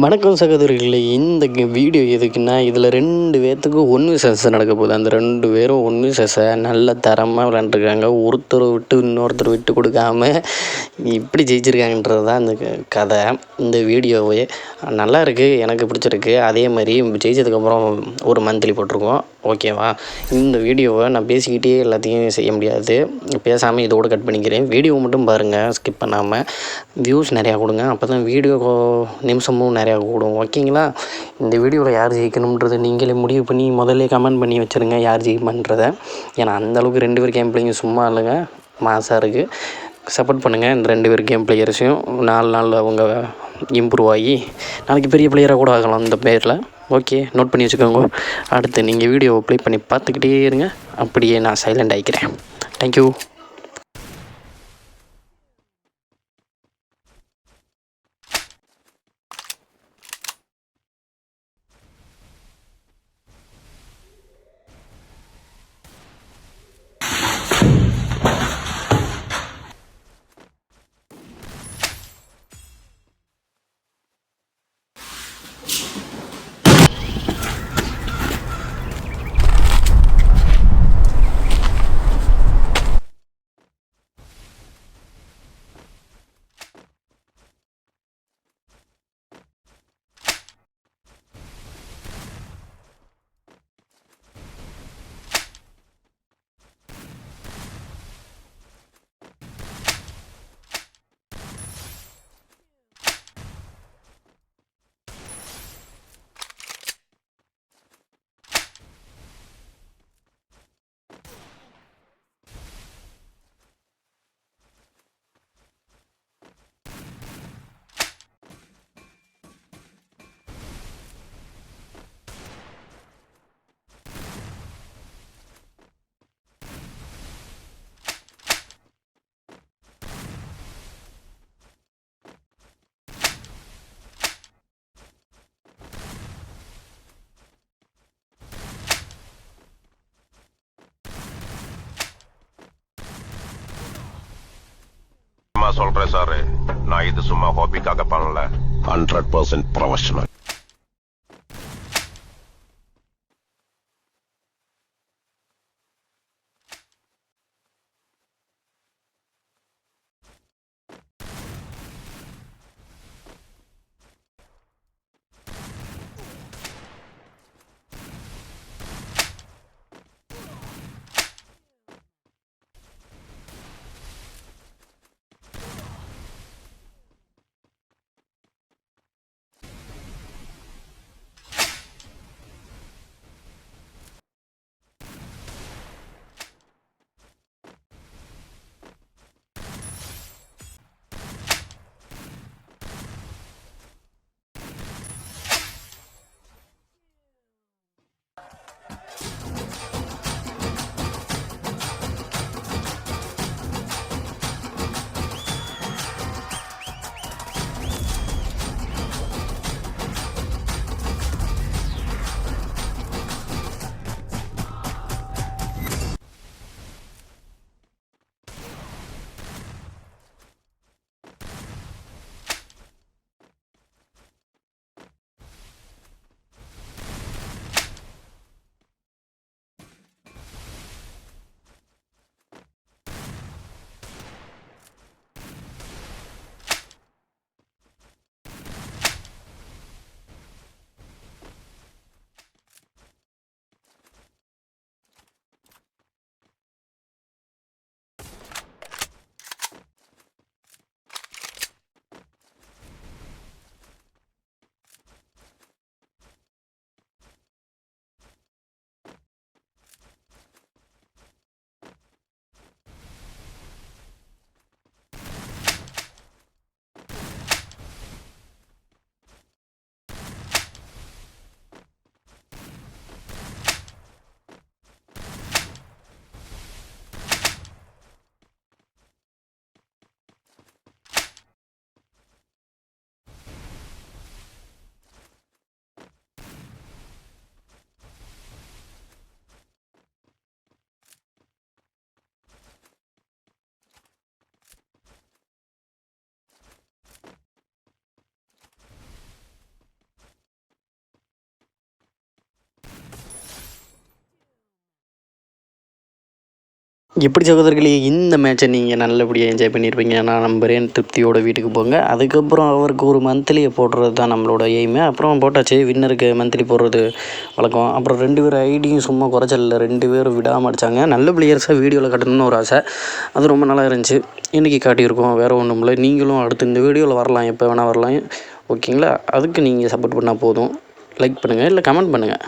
வணக்கம் சகோதரிகளே இந்த வீடியோ எதுக்குன்னா இதில் ரெண்டு பேர்த்துக்கும் ஒன்று செச நடக்க போகுது. அந்த ரெண்டு பேரும் ஒன்று செச நல்ல தரமாக விளாண்டுருக்காங்க ஒருத்தர் விட்டு இன்னொருத்தர் விட்டு கொடுக்காம இப்படி ஜெயிச்சிருக்காங்கன்றது தான் இந்த க- கதை. இந்த வீடியோவே நல்லா இருக்குது எனக்கு பிடிச்சிருக்கு. அதே மாதிரி ஜெயிச்சதுக்கப்புறம் ஒரு மந்த்லி போட்டிருக்கோம். ஓகேவா இந்த வீடியோவை நான் பேசிக்கிட்டே எல்லாத்தையும் செய்ய முடியாது. பேசாமல் இதோடு கட் பண்ணிக்கிறேன். வீடியோவை மட்டும் பாருங்கள் ஸ்கிப் பண்ணாமல் வியூஸ் நிறையா கொடுங்க. அப்போ தான் வீடியோ நிமிஷமும் நிறைய கூடும் ஓகேங்களா? இந்த வீடியோவில் யார் ஜெயிக்கணுன்றது நீங்களே முடிவு பண்ணி முதல்ல கமெண்ட் பண்ணி வச்சுருங்க யார் ஜெயிக்கணுன்றதை ஏன்னா அந்த அளவுக்கு ரெண்டு பேர் கேம் பிளேயிங் சும்மா இல்லைங்க மாசாக இருக்குது சப்போர்ட் பண்ணுங்கள் இந்த ரெண்டு பேர் கேம் பிளேயர்ஸையும் நாலு நாள் அவங்க இம்ப்ரூவ் ஆகி நாளைக்கு பெரிய பிளேயராக கூட ஆகலாம் இந்த பேரில். ஓகே நோட் பண்ணி வச்சுக்கோங்க. அடுத்து நீங்கள் வீடியோவை ப்ளே பண்ணி பார்த்துக்கிட்டே இருங்க. அப்படியே நான் சைலண்ட் ஆகிக்கிறேன் தேங்க்யூ சொல்றேன் சாரு. நான் இது சும்மா ஹாபிக்காக பண்ணல. ஹண்ட்ரட் பர்சன்ட் ப்ரொஃபஷனல் எப்படி சகோதரர்களே இந்த மேட்சை நீங்கள் நல்லபடியாக என்ஜாய் பண்ணியிருப்பீங்க நான் நம்புகிறேன் திருப்தியோட வீட்டுக்கு போங்க. அதுக்கப்புறம் அவருக்கு ஒரு மந்த்லியை போடுறது தான் நம்மளோட எய்மு அப்புறம் போட்டாச்சு வின்னருக்கு மந்த்லி போடுறது வழக்கம். அப்புறம் ரெண்டு பேர் ஐடியும் சும்மா குறைச்சல ரெண்டு பேரும் விடாமல் அடித்தாங்க நல்ல பிளேயர்ஸாக வீடியோவில் கட்டணும்னு ஒரு ஆசை. அது ரொம்ப நல்லா இருந்துச்சு. இன்றைக்கி காட்டியிருக்கோம். வேறு ஒன்றும் இல்லை. நீங்களும் அடுத்து இந்த வீடியோவில் வரலாம். எப்போ வேணால் வரலாம். ஓகேங்களா அதுக்கு நீங்கள் சப்போர்ட் பண்ணால் போதும். லைக் பண்ணுங்கள் இல்லை கமெண்ட் பண்ணுங்கள்